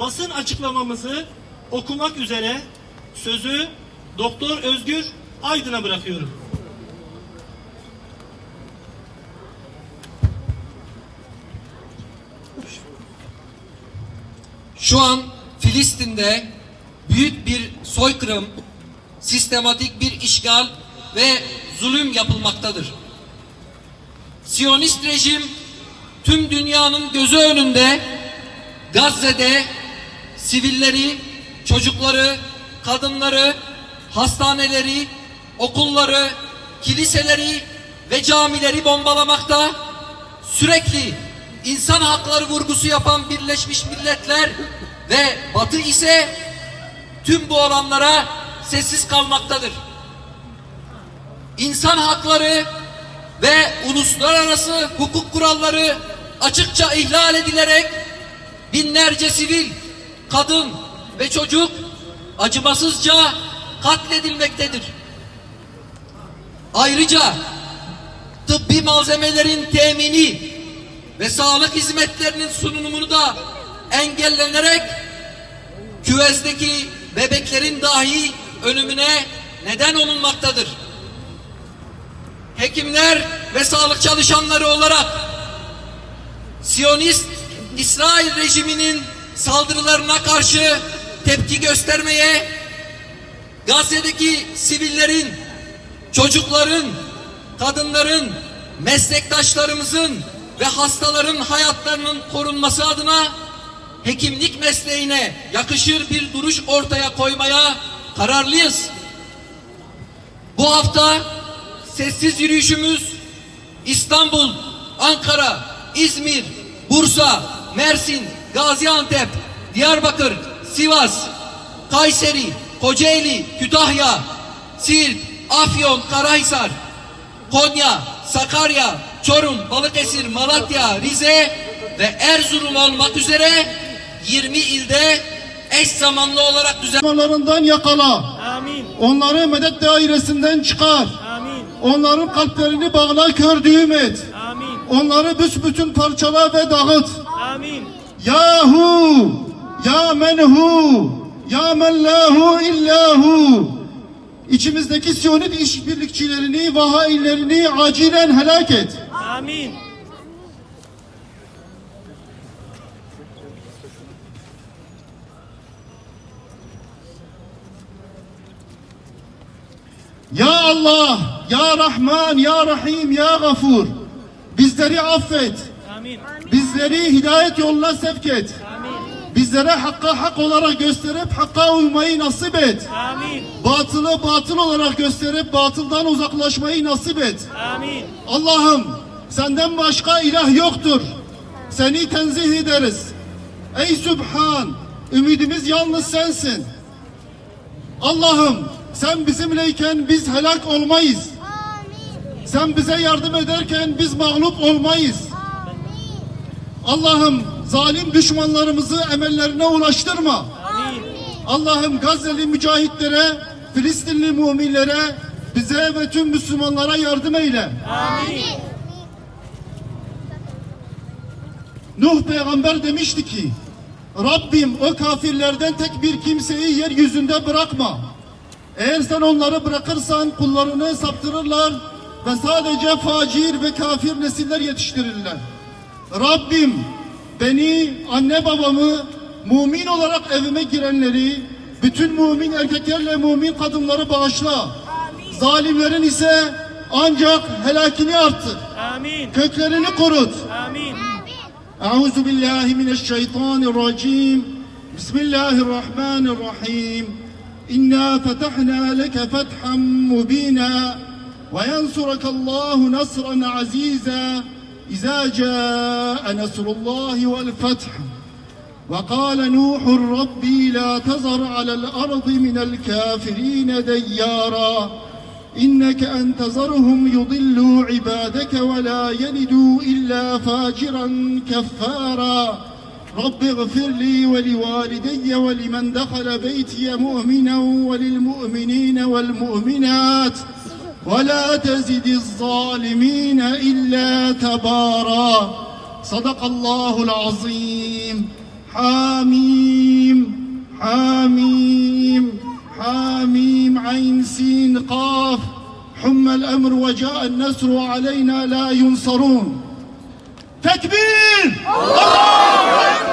basın açıklamamızı okumak üzere sözü Doktor Özgür Aydın'a bırakıyorum. Şu an Filistin'de büyük bir soykırım, sistematik bir işgal ve zulüm yapılmaktadır. Siyonist rejim tüm dünyanın gözü önünde Gazze'de sivilleri, çocukları, kadınları, hastaneleri, okulları, kiliseleri ve camileri bombalamakta, sürekli insan hakları vurgusu yapan Birleşmiş Milletler ve Batı ise tüm bu olanlara sessiz kalmaktadır. İnsan hakları ve uluslararası hukuk kuralları açıkça ihlal edilerek binlerce sivil, kadın ve çocuk acımasızca katledilmektedir. Ayrıca tıbbi malzemelerin temini ve sağlık hizmetlerinin sunumunu da engellenerek küvezdeki bebeklerin dahi ölümüne neden olunmaktadır. Hekimler ve sağlık çalışanları olarak Siyonist İsrail rejiminin saldırılarına karşı tepki göstermeye, Gazze'deki sivillerin, çocukların, kadınların, meslektaşlarımızın ve hastaların hayatlarının korunması adına hekimlik mesleğine yakışır bir duruş ortaya koymaya kararlıyız. Bu hafta sessiz yürüyüşümüz İstanbul, Ankara, İzmir, Bursa, Mersin, Gaziantep, Diyarbakır, Sivas, Kayseri, Kocaeli, Kütahya, Siirt, Afyon, Karahisar, Konya, Sakarya, Çorum, Balıkesir, Malatya, Rize ve Erzurum olmak üzere 20 ilde eş zamanlı olarak Düşmanlarından yakala. Amin. Onları medet dairesinden çıkar. Amin. Onların kalplerini bağla kör düğüm et. Amin. Onları büsbütün parçala ve dağıt. Amin. Yahu! Ya menhu! Ya men lahu illahu! İçimizdeki Siyonist işbirlikçilerini ve hainlerini acilen helak et. Amin. Ya Allah, Ya Rahman, Ya Rahim, Ya Gafur. Bizleri affet. Bizleri hidayet yoluna sevk et. Amin. Bizlere hakka hak olarak gösterip hakka uymayı nasip et. Amin. Batılı batıl olarak gösterip batıldan uzaklaşmayı nasip et. Amin. Allah'ım senden başka ilah yoktur. Seni tenzih ederiz. Ey Sübhan, ümidimiz yalnız sensin. Allah'ım sen bizimleyken biz helak olmayız. Sen bize yardım ederken biz mağlup olmayız. Allah'ım zalim düşmanlarımızı emellerine ulaştırma. Allah'ım Gazze'li mücahitlere, Filistinli müminlere, bize ve tüm Müslümanlara yardım eyle. Amin. Nuh peygamber demişti ki, Rabbim o kafirlerden tek bir kimseyi yeryüzünde bırakma. Eğer sen onları bırakırsan kullarını saptırırlar ve sadece facir ve kafir nesiller yetiştirirler. Rabbim beni, anne babamı mumin olarak evime girenleri, bütün mumin erkeklerle mumin kadınları bağışla. Amin. Zalimlerin ise ancak helakini arttır. Amin. Köklerini korut. Amin. Euzu billahi mineşşeytanirracim. Bismillahirrahmanirrahim. İnna fetahna leke fethan mubina ve yensurekallahu nasran aziza. إذا جاء نصر الله والفتح وقال نوح ربي لا تذر على الأرض من الكافرين ديارا إنك أن تذرهم يضلوا عبادك ولا يلدوا إلا فاجرا كفارا رب اغفر لي ولوالدي ولمن دخل بيتي مؤمنا وللمؤمنين والمؤمنات ولا تزد الظالمين إلا تبارا. صدق الله العظيم. حاميم. حاميم. حاميم عين سين قاف. حم الأمر وجاء النصر وعلينا لا ينصرون. تكبير! الله